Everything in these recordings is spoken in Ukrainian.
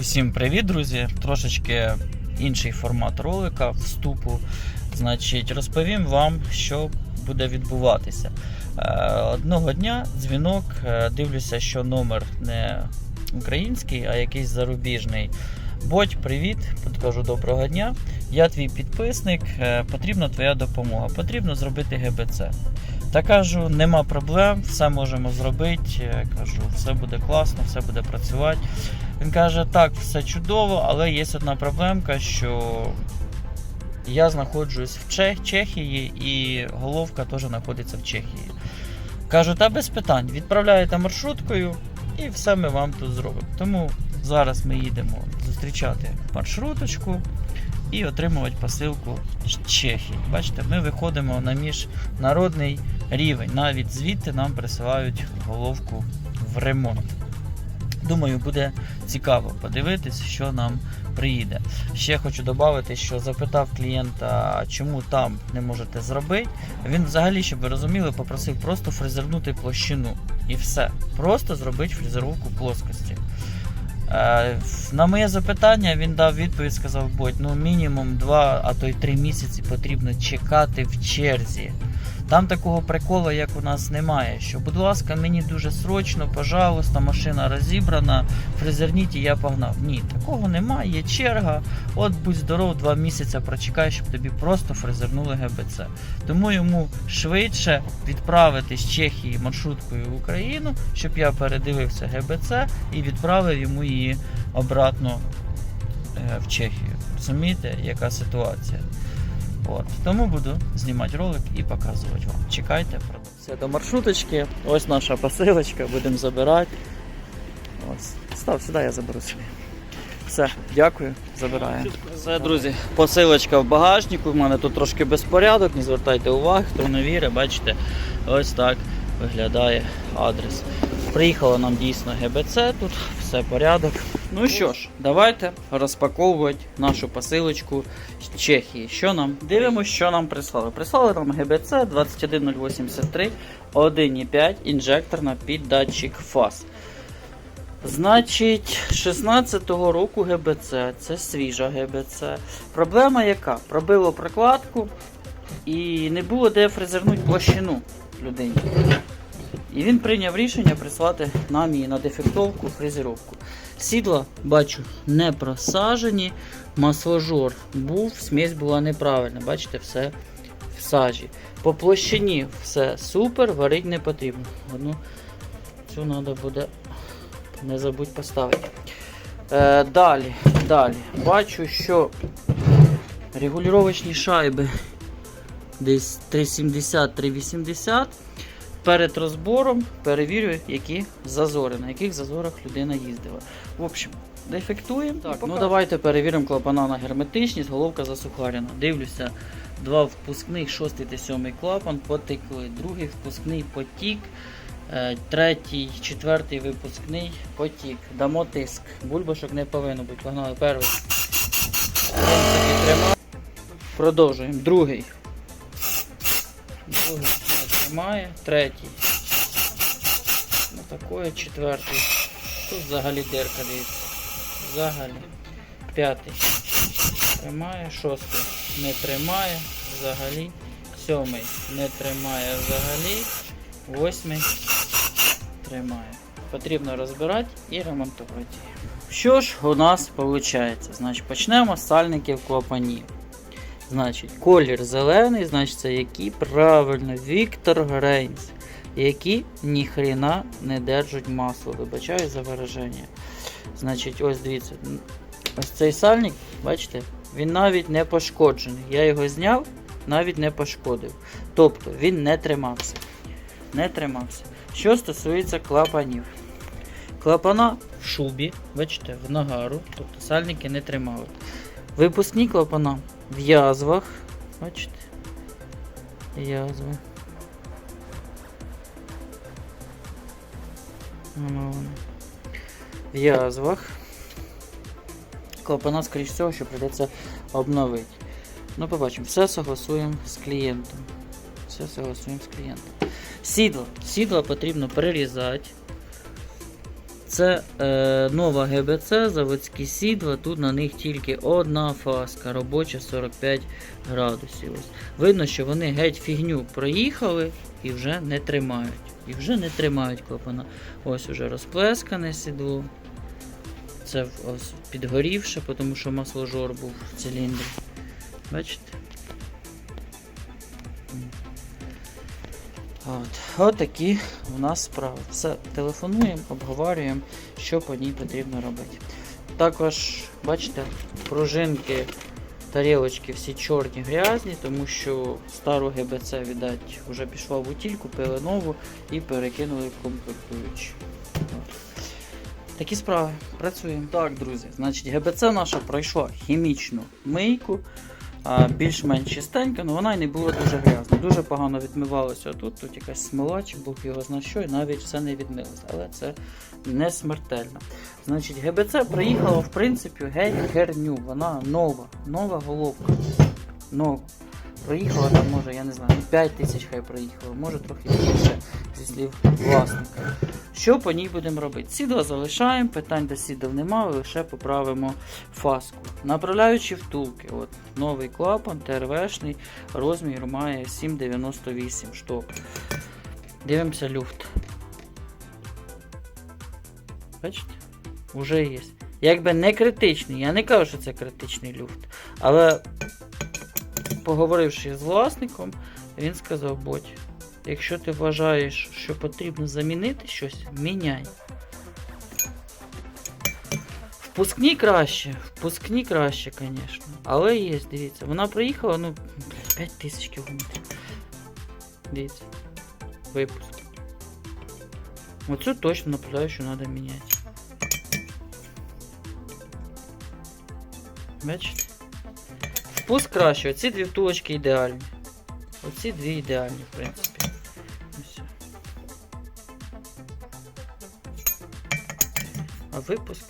Усім привіт, друзі! Трошечки інший формат ролика вступу. Значить, розповім вам, що буде відбуватися. Е, Одного дня дзвінок, е, дивлюся, що номер не український, а якийсь зарубіжний. Бодь, привіт, кажу доброго дня. Я твій підписник, е, потрібна твоя допомога. Потрібно зробити ГБЦ. Та кажу, нема проблем, все можемо зробити. Е, Кажу, все буде класно, все буде працювати. Він каже, так, все чудово, але є одна проблемка, що я знаходжусь в Чех, Чехії і головка теж знаходиться в Чехії. Кажу, та без питань, відправляєте маршруткою і все ми вам тут зробимо. Тому зараз ми їдемо зустрічати маршруточку і отримувати посилку з Чехії. Bачите, ми виходимо на міжнародний рівень. Навіть звідти нам присилають головку в ремонт. Думаю, буде цікаво подивитись, що нам приїде. Ще хочу додати, що запитав клієнта, чому там не можете зробити. Він взагалі, щоб ви розуміли, попросив просто фрезернути площину. І все. Просто зробити фрезеровку плоскості. Е, На моє запитання він дав відповідь, сказав, будь ну мінімум 2, а то й 3 місяці потрібно чекати в черзі. Там такого приколу, як у нас, немає. Що, будь ласка, мені дуже срочно, пожалуйста, машина розібрана, фрезерніть і я погнав. Ні, такого немає, є черга. От будь здоров, два місяці прочекай, щоб тобі просто фрезернули ГБЦ. Тому йому швидше відправити з Чехії маршруткою в Україну, щоб я передивився ГБЦ і відправив йому її обратно е, в Чехію. Розумієте, яка ситуація? От. Тому буду знімати ролик і показувати вам. Чекайте, все до маршруточки. Ось наша посилочка, будемо забирати. Ось. Став сюди, я заберу собі. Все, дякую, забираю. Все, друзі, посилочка в багажнику. У мене тут трошки безпорядок, не звертайте уваги, хто не вірить, бачите, ось так виглядає адрес. Приїхало нам дійсно ГБЦ, тут все порядок. Ну що ж, давайте розпаковувати нашу посилочку з Чехії. Що нам? Дивимося, що нам прислали. Прислали нам ГБЦ 21083 1,5 інжекторна під датчик фаз. Значить, 16-го року ГБЦ, це свіжа ГБЦ. Проблема яка? Пробило прокладку і не було де фрезернути площину людині. І він прийняв рішення прислати нам її на дефектовку, фрезеровку. Сідла, бачу, не просажені, масложор був, смесь була неправильна. Бачите, все в сажі. По площині все супер, варити не потрібно. Одну цю треба буде не забудь поставити. Е, далі, далі. Бачу, що регулювачні шайби десь 370-380. Перед розбором перевірю, які зазори, на яких зазорах людина їздила. В общем, дефектуємо. Так, ну давайте перевіримо клапана на герметичність, головка засухарена. Дивлюся, два впускних, шостий та сьомий клапан потекли. Другий впускний потік, е, третій, четвертий випускний потік. Дамо тиск. Бульбашок не повинно бути. Погнали перший. Продовжуємо. Другий. Другий не тримає. Третій. Такое четвертий. Тут взагалі дирка дивіться. Взагалі. П'ятий. Тримає. Шостий. Не тримає. Взагалі. Сьомий. Не тримає взагалі. Восьмий. Тримає. Потрібно розбирати і ремонтувати. Що ж у нас виходить? Значить, почнемо з сальників клапанів. Значить, колір зелений, значить це які правильно Віктор Грейнс. Які ніхрена не держать масло. Вибачаю за вираження. Значить, ось дивіться. Ось цей сальник, бачите, він навіть не пошкоджений. Я його зняв, навіть не пошкодив. Тобто він не тримався. Не тримався. Що стосується клапанів. Клапана в шубі, бачите, в нагару, тобто сальники не тримали. Випускні клапана в язвах. Бачите? Язви. Воно. В язвах. Клапана, скоріш всього, що прийдеться обновити. Ну, побачимо. Все согласуємо з клієнтом. Все согласуємо з клієнтом. Сідло. Сідло потрібно перерізати. Це е, нова ГБЦ, заводські сідла. Тут на них тільки одна фаска, робоча 45 градусів. Ось. Видно, що вони геть фігню проїхали і вже не тримають. І вже не тримають клапана. Ось уже розплескане сідло. Це ось підгорівше, тому що масложор був в циліндрі. Бачите? От. От такі у нас справи. Все, телефонуємо, обговорюємо, що по ній потрібно робити. Також, бачите, пружинки, тарілочки всі чорні грязні, тому що стару ГБЦ, віддать, вже пішла в утіль, купили нову і перекинули в комплектуючі. Такі справи. Працюємо. Так, друзі, значить, ГБЦ наша пройшла хімічну мийку більш-менш чистенька, але вона й не була дуже грязна. Дуже погано відмивалося тут, тут якась смола, чи Бог його зна що, і навіть все не відмилося. Але це не смертельно. Значить, ГБЦ приїхала, в принципі, геть херню. Вона нова, нова головка. Нова. Проїхала там, може, я не знаю, ну, 5 тисяч хай проїхала, може трохи більше зі слів власника. Що по ній будемо робити? Сідла залишаємо, питань до сідел немає, лише поправимо фаску. Направляючи втулки, от новий клапан, ТРВшний, розмір має 7,98 штук. Дивимося люфт. Бачите? Уже є. Якби не критичний, я не кажу, що це критичний люфт. Але поговоривши з власником, він сказав, Бодь, якщо ти вважаєш, що потрібно замінити щось, міняй. Впускні краще, впускні краще, звісно. Але є, дивіться, вона приїхала, ну, 5 тисяч кілометрів. Дивіться. Випуск. Оцю точно направляючу треба міняти. Бачите? Впуск краще, оці дві втулочки ідеальні. Оці дві ідеальні, в принципі. Випуск.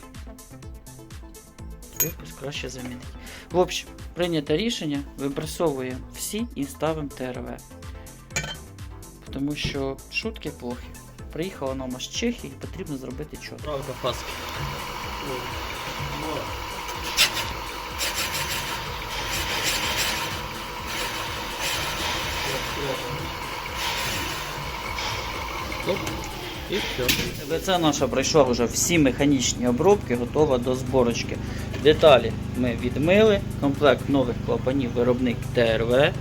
Випуск краще замінити. В общем, прийнято рішення, випресовуємо всі і ставимо ТРВ. Тому що шутки плохі. Приїхала нам з Чехії, потрібно зробити чого. Правда, фаски. І все. Це наша пройшла вже всі механічні обробки, готова до зборочки. Деталі ми відмили, комплект нових клапанів виробник ТРВ.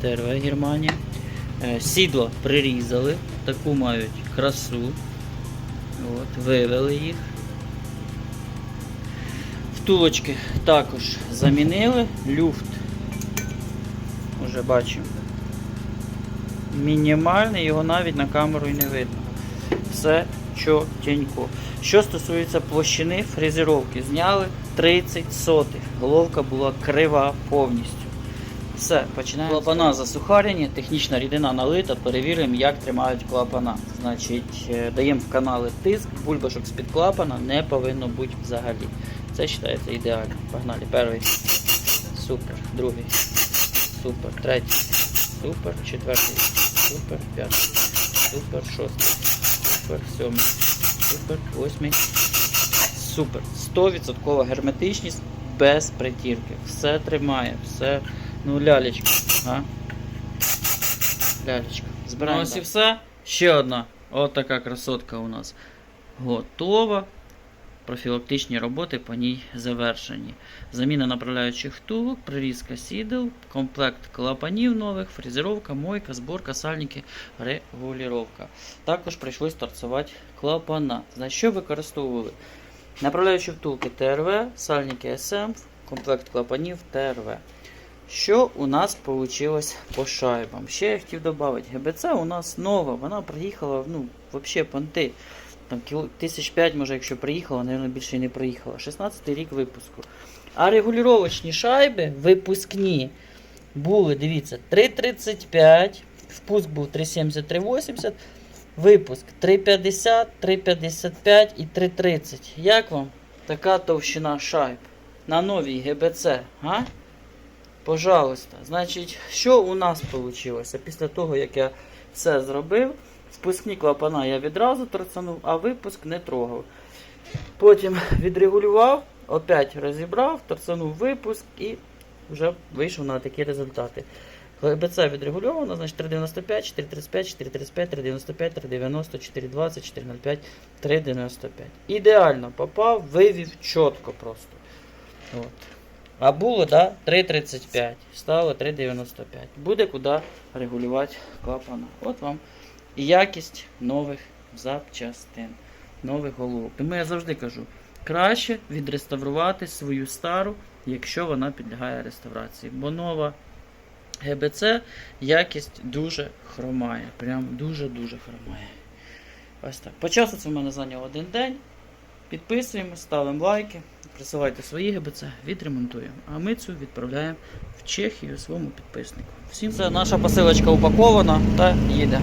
ТРВ Германія. Е, Сідло прирізали, таку мають красу. От, вивели їх. Втулочки також замінили, люфт. Уже бачимо. Мінімальний, його навіть на камеру і не видно все чотенько. Що стосується площини фрезеровки, зняли 30 сотих. Головка була крива повністю. Все, починаємо. Клапана засухарені, технічна рідина налита, перевіримо, як тримають клапана. Значить, е, даємо в канали тиск, бульбашок з-під клапана не повинно бути взагалі. Це вважається ідеально. Погнали. Перший. Супер. Другий. Супер. Третій. Супер. Четвертий. Супер. П'ятий. Супер. Шостий. Супер, сьомий, супер, восьмий. Супер. 100% герметичність без притірки. Все тримає, все. Ну, лялечка. А? Лялечка. Збираємо. Ось і все. Ще одна. От така красотка у нас готова. Профілактичні роботи по ній завершені. Заміна направляючих втулок, прирізка сідел, комплект клапанів нових, фрезеровка, мойка, зборка, сальники, регулювання. Також прийшлось торцувати клапана. За що використовували? Направляючі втулки ТРВ, сальники СМ, комплект клапанів ТРВ. Що у нас вийшло по шайбам? Ще я хотів додати, ГБЦ у нас нова, вона приїхала, ну, взагалі понти. Там тисяч п'ять, може, якщо приїхала, мабуть, більше і не приїхала. 16 рік випуску. А регулювачні шайби випускні були, дивіться, 3,35, впуск був 3,70-3,80, випуск 3,50, 3,55 і 3,30. Як вам така товщина шайб на новій ГБЦ? А? Пожалуйста. Значить, що у нас вийшло після того, як я все зробив? Впускні клапана я відразу торцанув, а випуск не трогав. Потім відрегулював, опять розібрав, торцанув випуск і вже вийшов на такі результати. ГБЦ відрегульовано, значить 395, 435, 435, 395, 390, 420, 405, 395. Ідеально попав, вивів чітко просто. От. А було, да, 3,35. Стало 3,95. Буде куди регулювати клапана. От вам і якість нових запчастин, нових головок. Тому я завжди кажу, краще відреставрувати свою стару, якщо вона підлягає реставрації. Бо нова ГБЦ якість дуже хромає. Прям дуже-дуже хромає. Ось так. По часу це в мене зайняло один день. Підписуємо, ставимо лайки, присилайте свої ГБЦ, відремонтуємо. А ми цю відправляємо в Чехію своєму підписнику. Всім це наша посилочка упакована та їде.